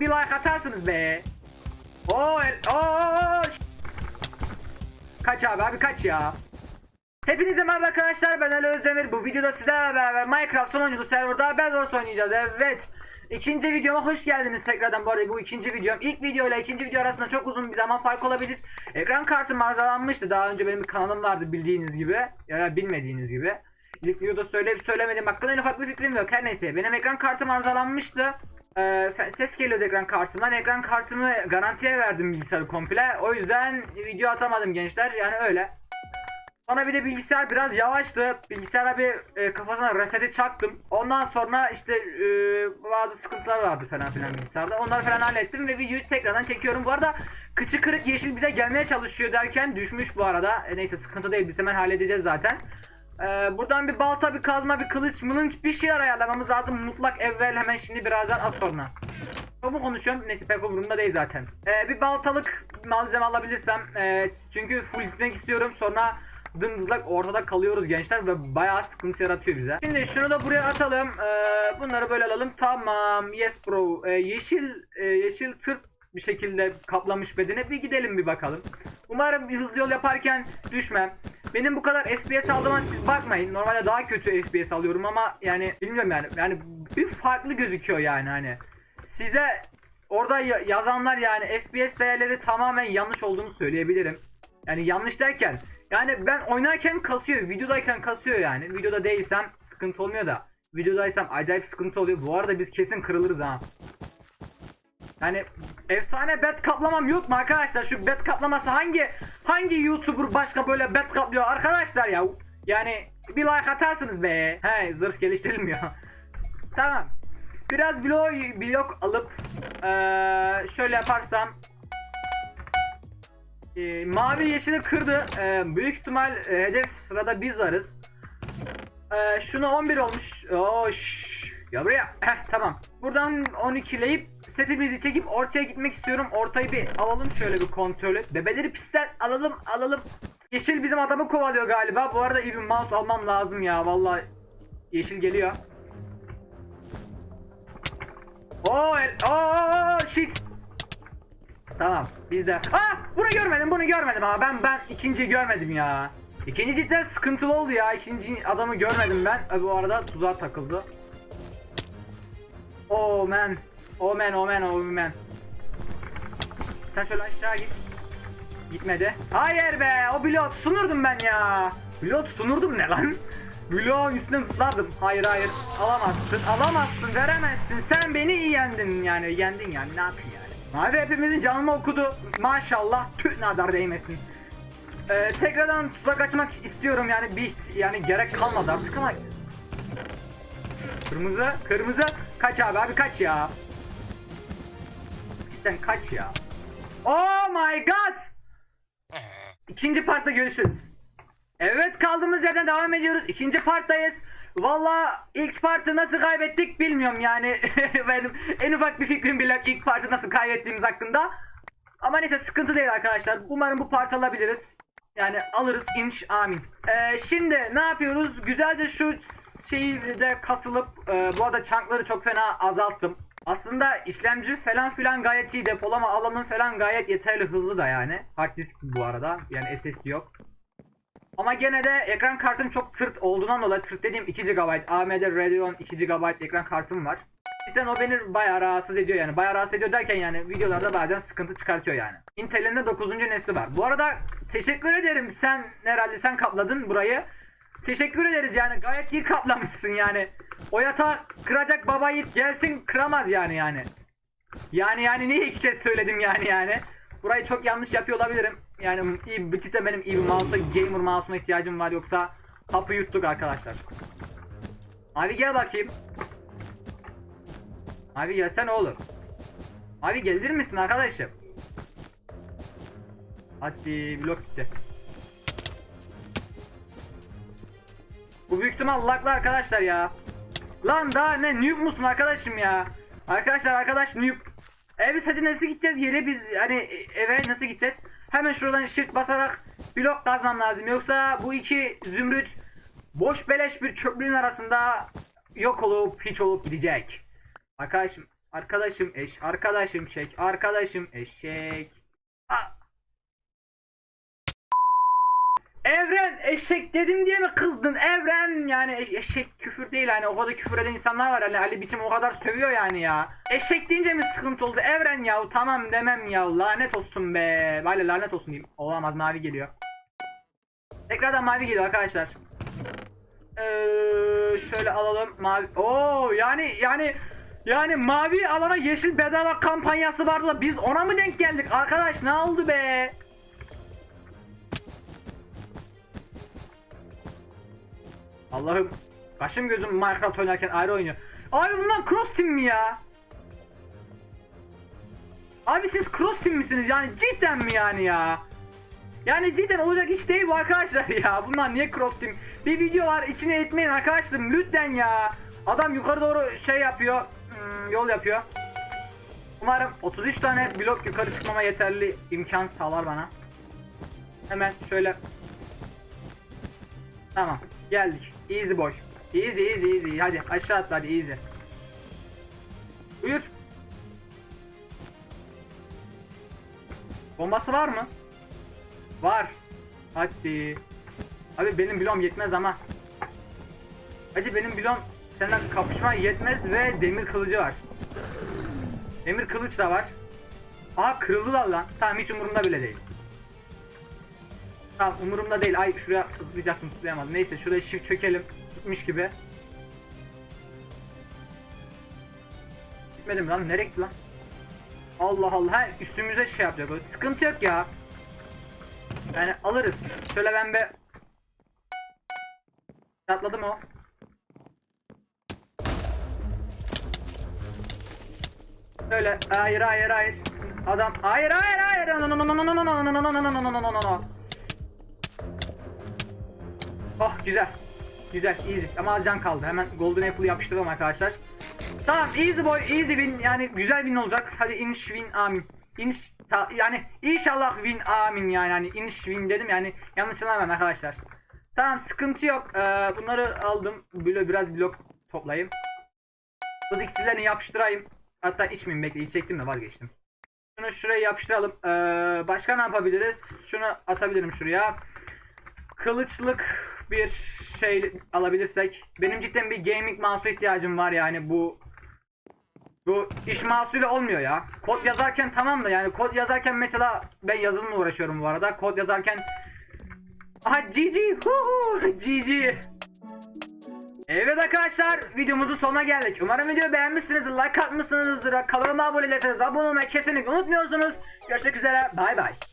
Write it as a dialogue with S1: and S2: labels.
S1: bir like atarsınız be. Oo, oo, Kaç abi abi kaç ya. Hepinize merhaba arkadaşlar ben Ali Özdemir. Bu videoda sizlerle beraber Minecraft sonunculu serverda Bedwars oynayacağız. Evet. İkinci videoma hoş geldiniz tekrardan. Bu arada bu ikinci videom. İlk video ile ikinci video arasında çok uzun bir zaman fark olabilir. Ekran kartım arızalanmıştı. Daha önce benim bir kanalım vardı bildiğiniz gibi. Ya da bilmediğiniz gibi. İlk videoda söyleyip söylemedim. Hakkında en ufak bir fikrim yok. Her neyse. Benim ekran kartım arızalanmıştı. Ee, ses geliyordu ekran kartımdan. Ekran kartımı garantiye verdim bilgisayarı komple. O yüzden video atamadım gençler. Yani öyle. Sonra bir de bilgisayar biraz yavaştı. Bilgisayara bir e, kafasına reseti çaktım. Ondan sonra işte e, bazı sıkıntılar vardı falan filan bilgisayarda. Onları falan hallettim ve videoyu tekrardan çekiyorum. Bu arada kıçı kırık yeşil bize gelmeye çalışıyor derken düşmüş bu arada. E, neyse sıkıntı değil biz hemen halledeceğiz zaten. E, buradan bir balta, bir kazma, bir kılıç, mılınç bir şeyler ayarlamamız lazım. Mutlak evvel hemen şimdi birazdan az sonra. Çok konuşuyorum? Neyse pek umurumda değil zaten. Ee, bir baltalık malzeme alabilirsem. Evet. Çünkü full gitmek istiyorum. Sonra dımdızlak ortada kalıyoruz gençler ve bayağı sıkıntı yaratıyor bize. Şimdi şunu da buraya atalım. Ee, bunları böyle alalım. Tamam. Yes bro. Ee, yeşil e, yeşil tırt bir şekilde kaplamış bedene. Bir gidelim bir bakalım. Umarım bir hızlı yol yaparken düşmem. Benim bu kadar FPS aldığıma siz bakmayın. Normalde daha kötü FPS alıyorum ama yani bilmiyorum yani. Yani bir farklı gözüküyor yani hani. Size orada ya- yazanlar yani FPS değerleri tamamen yanlış olduğunu söyleyebilirim. Yani yanlış derken yani ben oynarken kasıyor, videodayken kasıyor yani. Videoda değilsem sıkıntı olmuyor da videodaysam acayip sıkıntı oluyor. Bu arada biz kesin kırılırız ha. Yani efsane bet kaplamam yok mu arkadaşlar? Şu bet kaplaması hangi hangi YouTuber başka böyle bet kaplıyor arkadaşlar ya? Yani bir like atarsınız be. He zırh geliştirilmiyor. tamam. Biraz blok blok alıp eee, şöyle yaparsam eee, mavi yeşili kırdı. Eee, büyük ihtimal eee, hedef sırada biz varız. Eee, şunu 11 olmuş. Şşş. Ya buraya. Heh, tamam. Buradan 12'leyip setimizi çekip ortaya gitmek istiyorum. Ortayı bir alalım şöyle bir kontrolü. Bebeleri pistten alalım alalım. Yeşil bizim adamı kovalıyor galiba. Bu arada iyi bir mouse almam lazım ya. Vallahi yeşil geliyor. Oo, oo, shit. Tamam, biz de. Aa, bunu görmedim, bunu görmedim ama ben ben ikinci görmedim ya. İkinci cidden sıkıntılı oldu ya. İkinci adamı görmedim ben. E, bu arada tuzağa takıldı. Oh man. Man, man, oh man. Sen şöyle aşağı git. Gitmedi. Hayır be, o bloğu tutunurdum ben ya. Bloğu tutunurdum ne lan? Bloğun üstüne zıplardım. Hayır hayır. Alamazsın, alamazsın, veremezsin. Sen beni iyi yendin yani. Yendin yani. Ne yapayım yani? Abi hepimizin canını okudu. Maşallah. Tüh nazar değmesin. Ee, tekrardan tuzak açmak istiyorum yani bir yani gerek kalmadı artık ama Kırmızı, kırmızı kaç abi abi kaç ya? Cidden kaç ya? Oh my god! İkinci partta görüşürüz. Evet kaldığımız yerden devam ediyoruz. İkinci parttayız. Valla ilk partı nasıl kaybettik bilmiyorum yani. Benim en ufak bir fikrim bile ilk partı nasıl kaybettiğimiz hakkında. Ama neyse sıkıntı değil arkadaşlar. Umarım bu part alabiliriz. Yani alırız inş amin. Ee, şimdi ne yapıyoruz? Güzelce şu şeyi de kasılıp e, bu arada çankları çok fena azalttım. Aslında işlemci falan filan gayet iyi. Depolama alanın falan gayet yeterli hızlı da yani. Hard disk bu arada. Yani SSD yok. Ama gene de ekran kartım çok tırt olduğundan dolayı tırt dediğim 2 GB AMD Radeon 2 GB ekran kartım var. Cidden o beni bayağı rahatsız ediyor yani. Bayağı rahatsız ediyor derken yani videolarda bazen sıkıntı çıkartıyor yani. Intel'in de 9. nesli var. Bu arada teşekkür ederim sen herhalde sen kapladın burayı. Teşekkür ederiz yani gayet iyi kaplamışsın yani. O yatağı kıracak baba yiğit gelsin kıramaz yani yani. Yani yani niye iki kez söyledim yani yani. Burayı çok yanlış yapıyor olabilirim. Yani iyi bir cidden benim iyi bir mouse'a gamer mouse'una ihtiyacım var yoksa hapı yuttuk arkadaşlar. Abi gel bakayım. Abi gelsene oğlum. Abi gelir misin arkadaşım? Hadi blok gitti. Bu büyük ihtimal arkadaşlar ya. Lan daha ne noob musun arkadaşım ya? Arkadaşlar arkadaş noob. E biz hacı nasıl gideceğiz yere biz hani eve nasıl gideceğiz? Hemen şuradan shift basarak blok kazmam lazım. Yoksa bu iki zümrüt boş beleş bir çöplüğün arasında yok olup hiç olup gidecek. Arkadaşım Arkadaşım eş, arkadaşım şek, arkadaşım eşek. Aa. Evren eşek dedim diye mi kızdın? Evren yani eş- eşek küfür değil hani o kadar küfür eden insanlar var hani Ali biçim o kadar sövüyor yani ya. Eşek deyince mi sıkıntı oldu? Evren ya tamam demem ya lanet olsun be. Valla lanet olsun diyeyim. Olamaz mavi geliyor. Tekrardan mavi geliyor arkadaşlar. Ee, şöyle alalım mavi. Oo yani yani yani mavi alana yeşil bedava kampanyası vardı da biz ona mı denk geldik arkadaş ne oldu be? Allah'ım başım gözüm Minecraft oynarken ayrı oynuyor. Abi bunlar cross team mi ya? Abi siz cross team misiniz yani cidden mi yani ya? Yani cidden olacak iş değil bu arkadaşlar ya. Bunlar niye cross team? Bir video var içine etmeyin arkadaşlarım lütfen ya. Adam yukarı doğru şey yapıyor. hmm, yol yapıyor. Umarım 33 tane blok yukarı çıkmama yeterli imkan sağlar bana. Hemen şöyle. Tamam geldik. Easy boy. Easy easy easy. Hadi aşağı atla hadi easy. Buyur. Bombası var mı? Var. Hadi. Abi benim bilom yetmez ama. Hacı benim bilom senden kapışma yetmez ve demir kılıcı var. Demir kılıç da var. Aa kırıldılar lan. Tamam hiç umurumda bile değil. Tamam umurumda değil. Ay şuraya zıplayacaktım zıplayamadım. Neyse şuraya shift çökelim. Gitmiş gibi. Gitmedim lan. Nereye gitti lan? Allah Allah. Ha, üstümüze şey yapacak. o. Sıkıntı yok ya. Yani alırız. Şöyle ben bir Atladı mı o? Şöyle hayır hayır hayır. Adam hayır hayır hayır. Oh güzel. Güzel easy ama can kaldı. Hemen golden apple yapıştıralım arkadaşlar. Tamam easy boy easy win yani güzel win olacak. Hadi iniş win amin. İniş ta- yani inşallah win amin yani hani iniş win dedim yani yanlış anlamayın arkadaşlar. Tamam sıkıntı yok. Ee, bunları aldım. Böyle biraz blok toplayayım. Hız iksirlerini yapıştırayım. Hatta içmeyeyim bekle içecektim de vazgeçtim. Şunu şuraya yapıştıralım. Ee, başka ne yapabiliriz? Şunu atabilirim şuraya. Kılıçlık bir şey alabilirsek. Benim cidden bir gaming mouse'a ihtiyacım var yani bu bu iş mouse'uyla olmuyor ya. Kod yazarken tamam da yani kod yazarken mesela ben yazılımla uğraşıyorum bu arada. Kod yazarken Aha GG huhu GG Evet arkadaşlar videomuzun sonuna geldik. Umarım videoyu beğenmişsiniz. Like atmışsınızdır. Kanalıma abone değilseniz abone olmayı kesinlikle unutmuyorsunuz. Görüşmek üzere. Bay bay.